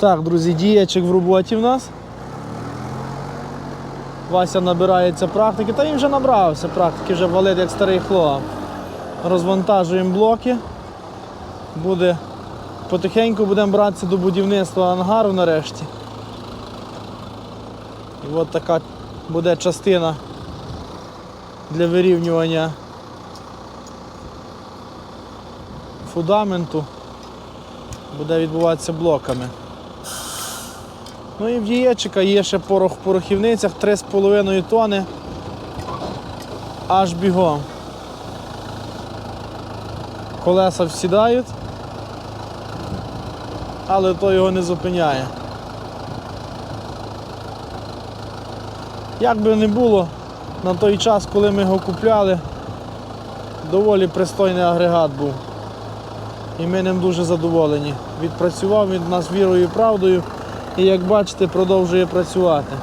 Так, друзі, діячик в роботі в нас. Вася набирається практики, та він вже набрався практики, вже валить як старий хлоп. Розвантажуємо блоки. Буде потихеньку будемо братися до будівництва ангару нарешті. І от така буде частина для вирівнювання фундаменту. Буде відбуватися блоками. Ну і в дієчика є ще порох в порохівницях 3,5 тони. Аж бігом. Колеса всідають, але то його не зупиняє. Як би не було, на той час, коли ми його купляли, доволі пристойний агрегат був. І ми ним дуже задоволені. Відпрацював він нас вірою і правдою і, як бачите, продовжує працювати.